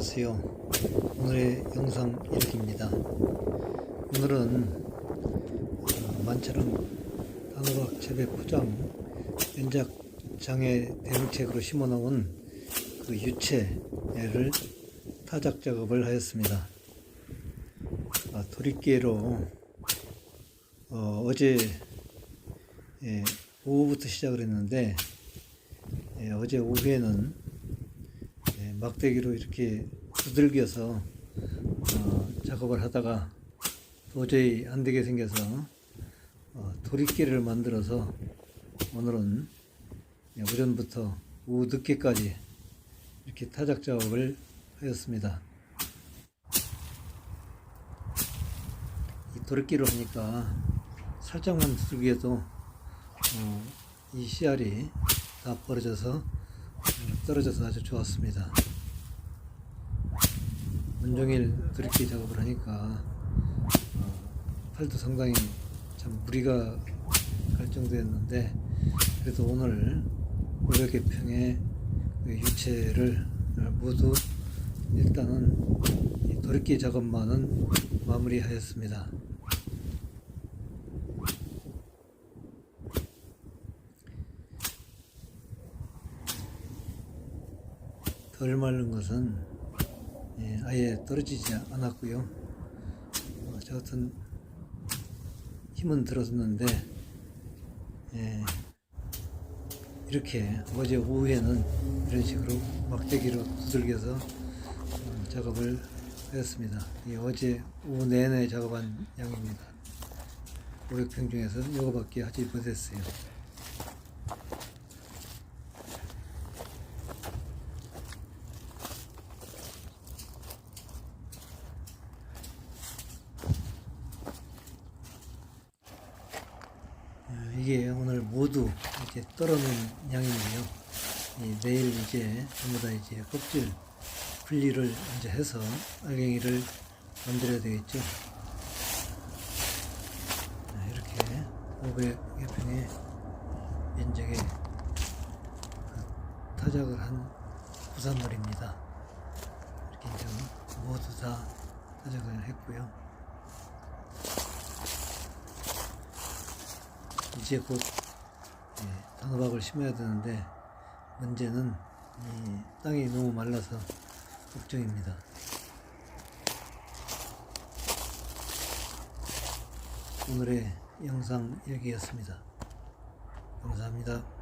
안녕하세요. 오늘의 영상 이렇게입니다. 오늘은 어, 만처럼 단호박 재배 포장 연작 장애 대응책으로 심어놓은 그 유채를 타작 작업을 하였습니다. 아, 도리깨로 어, 어제 예, 오후부터 시작을 했는데 예, 어제 오후에는 예, 막대기로 이렇게 두들겨서 어, 작업을 하다가 도저히 안 되게 생겨서 어, 도리깨를 만들어서 오늘은 예, 오전부터 오후 늦게까지 이렇게 타작 작업을 하였습니다. 이 도리깨로 하니까 살짝만 두들겨도 어, 이 씨알이 다 벌어져서 어, 떨어져서 아주 좋았습니다. 온종일 드립기 작업을 하니까 어, 팔도 상당히 참 무리가 갈 정도였는데 그래도 오늘 500개 평의 그 유채를 모두 일단은 이 도립기 작업만은 마무리하였습니다. 덜 마른 것은 예, 아예 떨어지지 않았고요. 어, 저 같은 힘은 들었는데 예, 이렇게 어제 오후에는 이런 식으로 막대기로 두들겨서 어, 작업을 하였습니다. 이 어제 오후 내내 작업한 양입니다. 500평 중에서 이거밖에 하지 못했어요. 이게 오늘 모두 이렇게 양인데요. 이 내일 이제 전부 다 이제 껍질 분리를 이제 해서 알갱이를 만들어야 되겠죠. 자, 이렇게 500여 평의 면적의 그 타작을 한 부산물입니다. 이렇게 이제 모두 다 타작을 했고요. 이제 곧 예, 단호박을 심어야 되는데 문제는 이 땅이 너무 말라서 걱정입니다. 오늘의 영상 여기였습니다. 감사합니다.